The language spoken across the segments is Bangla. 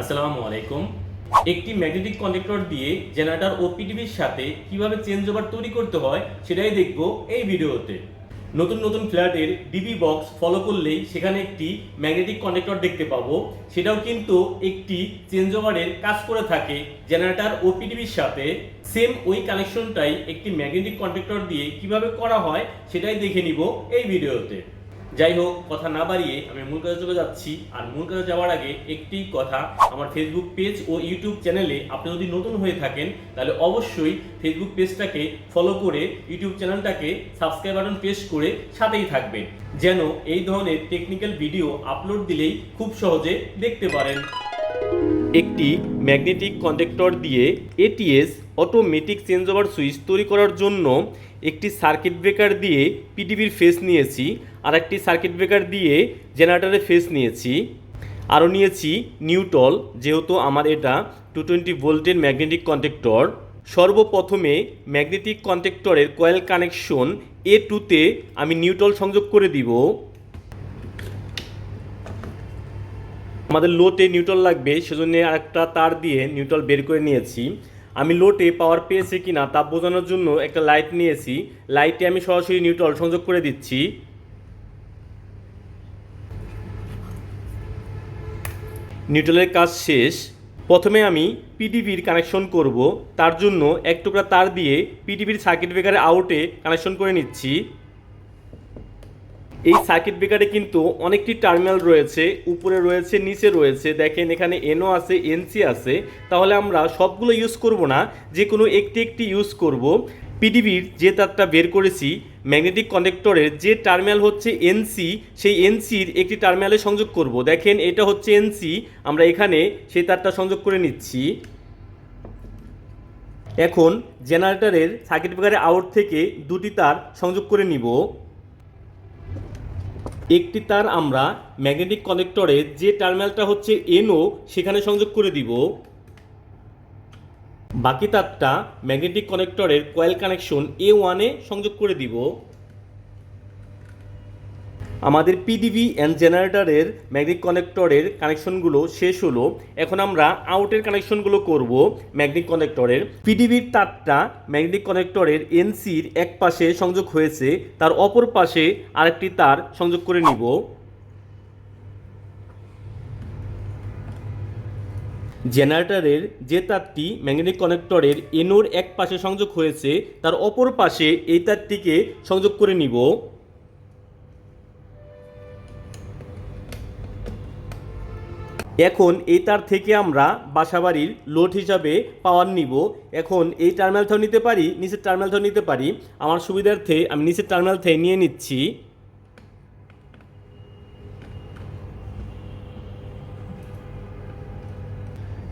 আসসালামু আলাইকুম। একটি ম্যাগনেটিক কন্ডাক্টর দিয়ে জেনারেটর ও পিটিভির সাথে কীভাবে চেঞ্জ ওভার তৈরি করতে হয় সেটাই দেখব এই ভিডিওতে। নতুন নতুন ফ্ল্যাটের ডিবি বক্স ফলো করলেই সেখানে একটি ম্যাগনেটিক কন্ডাক্টর দেখতে পাবো। সেটাও কিন্তু একটি চেঞ্জ ওভারের কাজ করে থাকে জেনারেটর ও পিটিভির সাথে। সেম ওই কানেকশনটাই একটি ম্যাগনেটিক কন্ডাক্টর দিয়ে কীভাবে করা হয় সেটাই দেখে নিব এই ভিডিওতে। যাই হোক কথা না বাড়িয়ে আমি মূল কাজে চলে যাচ্ছি। আর মূল কাজে যাওয়ার আগে একটি কথা, আমার ফেসবুক পেজ ও ইউটিউব চ্যানেলে আপনি যদি নতুন হয়ে থাকেন, তাহলে অবশ্যই ফেসবুক পেজটাকে ফলো করে ইউটিউব চ্যানেলটাকে সাবস্ক্রাইব বাটন প্রেস করে সাথেই থাকবেন। যেন এই ধরনের টেকনিক্যাল ভিডিও আপলোড দিলেই খুব সহজে দেখতে পারেন। একটি ম্যাগনেটিক কন্ডাক্টর দিয়ে ATS automatic change over switch তৈরি করার জন্য একটি সার্কিট ব্রেকার দিয়ে পিডিবির ফেস নিয়েছি, আর একটি সার্কিট ব্রেকার দিয়ে জেনারেটরের ফেস নিয়েছি। আরও নিয়েছি নিউটল যেহেতু আমার এটা টু টোয়েন্টি ভোল্টের ম্যাগনেটিক কন্ডাক্টর সর্বপ্রথমে ম্যাগনেটিক কন্ডাক্টরের কয়েল কানেকশন এ টুতে আমি নিউটল সংযোগ করে দিব। আমাদের লোটে নিউটল লাগবে, সেজন্য আরেকটা তার দিয়ে নিউটল বের করে নিয়েছি। আমি লোটে পাওয়ার পেয়েছি কিনা তা বোঝানোর জন্য একটা লাইট নিয়েছি। লাইটে আমি সরাসরি নিউট্রাল সংযোগ করে দিচ্ছি। নিউট্রালের কাজ শেষ। প্রথমে আমি পিডিবির কানেকশন করব। তার জন্য এক টুকরা তার দিয়ে পিডিবির সার্কিট ব্রেকারের আউটে কানেকশন করে নিচ্ছি। এই সার্কিট ব্রেকারে কিন্তু অনেকটি টার্মিনাল রয়েছে, উপরে রয়েছে, নিচে রয়েছে। দেখেন এখানে এনও আছে এনসি আছে। তাহলে আমরা সবগুলো ইউজ করব না যে কোনো একটি একটি ইউজ করব। পিডিবির যে তারটা বের করেছি ম্যাগনেটিক কন্ডাক্টরের যে টার্মিনাল হচ্ছে এনসি সেই এনসির একটি টার্মিনালে সংযোগ করব। দেখেন এটা হচ্ছে এনসি আমরা এখানে সেই তারটা সংযোগ করে নিচ্ছি। এখন জেনারেটরের সার্কিট ব্রেকারের আউট থেকে দুটি তার সংযোগ করে নিব। একটি তার আমরা ম্যাগনেটিক কনেক্টরে যে টার্মিনালটা হচ্ছে এনও সেখানে সংযোগ করে দিব। বাকি তারটা ম্যাগনেটিক কনেক্টরের কয়েল কানেকশন এ ওয়ানে সংযোগ করে দিব। আমাদের পিডিবি অ্যান্ড জেনারেটারের ম্যাগনেটিক কানেক্টরের কানেকশনগুলো শেষ হলো। এখন আমরা আউটের কানেকশনগুলো করব ম্যাগনেটিক কানেক্টরের পিডিবির তারটা ম্যাগনেটিক কানেক্টরের এনসির এক পাশে সংযোগ হয়েছে, তার অপর পাশে আরেকটি তার সংযোগ করে নিব। জেনারেটরের যে তারটি ম্যাগনেটিক কানেক্টরের এনোর এক পাশে সংযোগ হয়েছে, তার অপর পাশে এই তারটিকে সংযোগ করে নিব। এখন এই তার থেকে আমরা বাসাবাড়ির লোড হিসাবে পাওয়ার নিব। এখন এই টার্মিনাল থেকে নিতে পারি, নিচের টার্মিনাল থেকে নিতে পারি। আমার সুবিধার্থে আমি নিচের টার্মিনাল থেকে নিয়ে নিচ্ছি।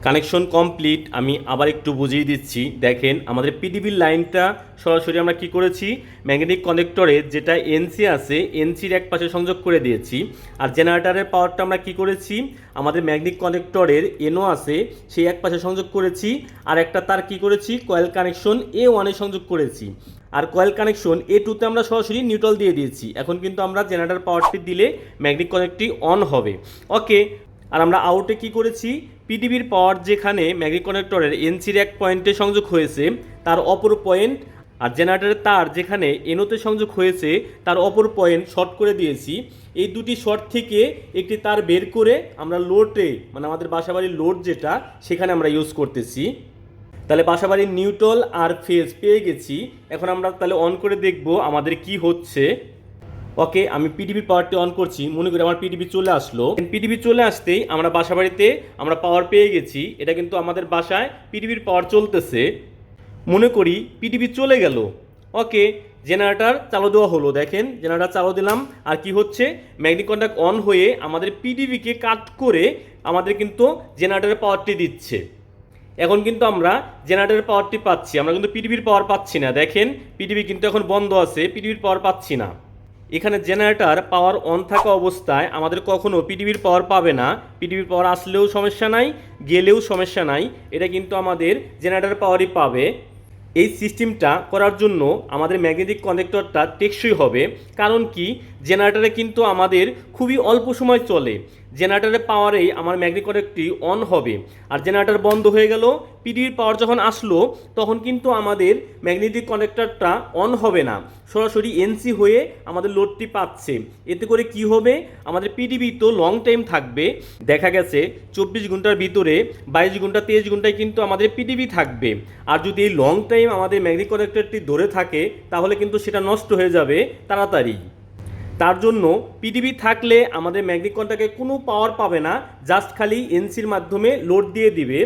কানেকশন কমপ্লিট, আমি আবার একটু বুঝিয়ে দিচ্ছি। দেখেন, আমাদের পিডিবির লাইনটা সরাসরি আমরা কি করেছি? ম্যাগনেটিক কনেক্টরে যেটা এনসি আছে এনসির এক পাশে সংযোগ করে দিয়েছি। আর জেনারেটারের পাওয়ারটা আমরা কি করেছি? আমাদের ম্যাগনেটিক কনেক্টরের এনও আছে, সেই এক পাশে সংযোগ করেছি। আর একটা তার কি করেছি? কয়েল কানেকশন এ ওয়ানে সংযোগ করেছি। আর কয়েল কানেকশন এ টুতে আমরা সরাসরি নিউট্রাল দিয়ে দিয়েছি। এখন কিন্তু আমরা জেনারেটার পাওয়ারটি দিলে ম্যাগনেটিক কনেক্টটি অন হবে। ওকে আর আমরা আউটে কি করেছি? পিডিবির পাওয়ার যেখানে ম্যাগনেটিক কানেক্টরের এনসির এক পয়েন্টে সংযোগ হয়েছে, তার অপর পয়েন্ট আর জেনারেটরের তার যেখানে এনোতে সংযোগ হয়েছে, তার অপর পয়েন্ট শর্ট করে দিয়েছি। এই দুটি শর্ট থেকে একটি তার বের করে আমরা লোডে মানে আমাদের বাসাবাড়ির লোড যেটা, সেখানে আমরা ইউজ করতেছি। তাহলে বাসাবাড়ির নিউট্রল আর ফেজ পেয়ে গেছি। এখন আমরা তাহলে অন করে দেখব আমাদের কি হচ্ছে। ওকে, আমি পিডিবির পাওয়ারটি অন করছি। মনে করি আমার পিডিবি চলে আসলো। পিডিবি চলে আসতেই আমরা বাসা বাড়িতে আমরা পাওয়ার পেয়ে গেছি। এটা কিন্তু আমাদের বাসায় পিডিবির পাওয়ার চলতেছে। মনে করি পিডিবি চলে গেল। ওকে জেনারেটার চালু দেওয়া হলো। দেখেন জেনারেটার চালু দিলাম। আর কি হচ্ছে? ম্যাগনেটিক কন্ট্যাক্ট অন হয়ে আমাদের পিডিবিকে কাট করে আমাদের কিন্তু জেনারেটরের পাওয়ারটি দিচ্ছে। এখন কিন্তু আমরা জেনারেটরের পাওয়ারটি পাচ্ছি। আমরা কিন্তু পিডিবির পাওয়ার পাচ্ছি না। দেখেন পিডিবি কিন্তু এখন বন্ধ আছে। পিডিবির পাওয়ার পাচ্ছি না। এখানে জেনারেটার পাওয়ার অন থাকা অবস্থায় আমাদের কখনও পিডিবির পাওয়ার পাবে না। পিডিবির পাওয়ার আসলেও সমস্যা নাই, গেলেও সমস্যা নাই। এটা কিন্তু আমাদের জেনারেটার পাওয়ারই পাবে। এই সিস্টেমটা করার জন্য আমাদের ম্যাগনেটিক কনেক্টরটা টেকসই হবে। কারণ কি? জেনারেটরে কিন্তু আমাদের খুবই অল্প সময় চলে। জেনারেটরের পাওয়ারেই আমার ম্যাগনেট কনেক্টটি অন হবে। আর জেনারেটার বন্ধ হয়ে গেল পিডিবির পাওয়ার যখন আসলো, তখন কিন্তু আমাদের ম্যাগনেটিক কানেক্টরটা অন হবে না। সরাসরি এনসি হয়ে আমাদের লোডটি পাচ্ছে। এতে করে কি হবে? আমাদের পিডিবি তো লং টাইম থাকবে। দেখা গেছে চব্বিশ ঘণ্টার ভিতরে বাইশ ঘণ্টা, তেইশ ঘন্টায় কিন্তু আমাদের পিডিবি থাকবে। আর যদি এই লং টাইম আমাদের ম্যাগনেটিক কানেক্টরটি ধরে থাকে, তাহলে কিন্তু সেটা নষ্ট হয়ে যাবে তাড়াতাড়ি। তার জন্য পিডিবি থাকলে আমাদের ম্যাগনেটিক কন্ট্যাক্টে কোনো পাওয়ার পাবে না জাস্ট খালি এনসির মাধ্যমে লোড দিয়ে দিবে।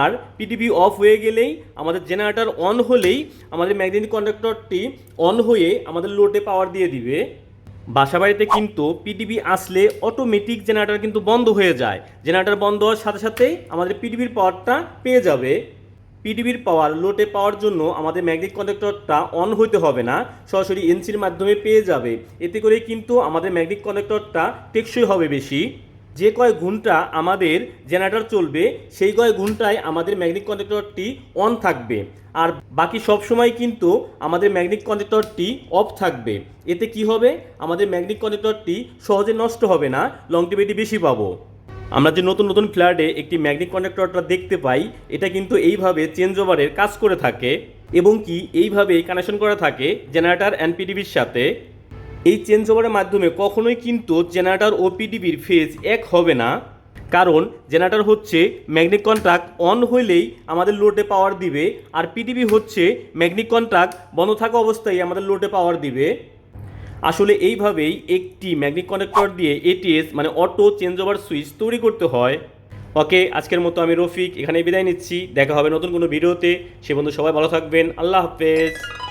আর পিডিবি অফ হয়ে গেলেই আমাদের জেনারেটর অন হলেই আমাদের ম্যাগনেটিক কন্ডাক্টরটি অন হয়ে আমাদের লোডে পাওয়ার দিয়ে দিবে। বাসাবাড়িতে কিন্তু পিডিবি আসলে অটোমেটিক জেনারেটর কিন্তু বন্ধ হয়ে যায়। জেনারেটর বন্ধ হওয়ার সাথে সাথেই আমাদের পিডিবির পাওয়ারটা পেয়ে যাবে। পিডিবির পাওয়ার লোটে পাওয়ার জন্য আমাদের ম্যাগনেটিক কনেক্টরটা অন হইতে হবে না, সরাসরি এনসির মাধ্যমে পেয়ে যাবে। এতে করে কিন্তু আমাদের ম্যাগনেটিক কনেক্টরটা টেকসই হবে বেশি। যে কয় ঘণ্টা আমাদের জেনারেটর চলবে, সেই কয় ঘন্টায় আমাদের ম্যাগনেটিক কনেক্টরটি অন থাকবে। আর বাকি সব সময় কিন্তু আমাদের ম্যাগনেটিক কনেক্টরটি অফ থাকবে। এতে কি হবে? আমাদের ম্যাগনেটিক কনেক্টরটি সহজে নষ্ট হবে না লংটিভিটি বেশি পাবো। আমরা যে নতুন নতুন ফ্ল্যাটে একটি ম্যাগনেট কনেক্টরটা দেখতে পাই, এটা কিন্তু এইভাবে চেঞ্জ ওভারের কাজ করে থাকে এবং কি এইভাবেই কানেকশন করা থাকে জেনারেটার অ্যান্ড পিডিবির সাথে। এই চেঞ্জ ওভারের মাধ্যমে কখনোই কিন্তু জেনারেটার ও পিডিবির ফেজ এক হবে না। কারণ জেনারেটার হচ্ছে ম্যাগনেট কন্ট্রাক্ট অন হইলেই আমাদের লোডে পাওয়ার দিবে, আর পিডিবি হচ্ছে ম্যাগনেট কন্ট্রাক্ট বন্ধ থাকা অবস্থায় আমাদের লোডে পাওয়ার দিবে। আসলে এইভাবেই একটি ম্যাগনেট কানেক্টর দিয়ে এটিএস মানে অটো চেঞ্জ ওভার সুইচ তৈরি করতে হয়। ওকে, আজকের মতো আমি রফিক এখানে বিদায় নিচ্ছি। দেখা হবে নতুন কোনো ভিডিওতে। সে বন্ধু সবাই ভালো থাকবেন। আল্লাহ হাফেজ।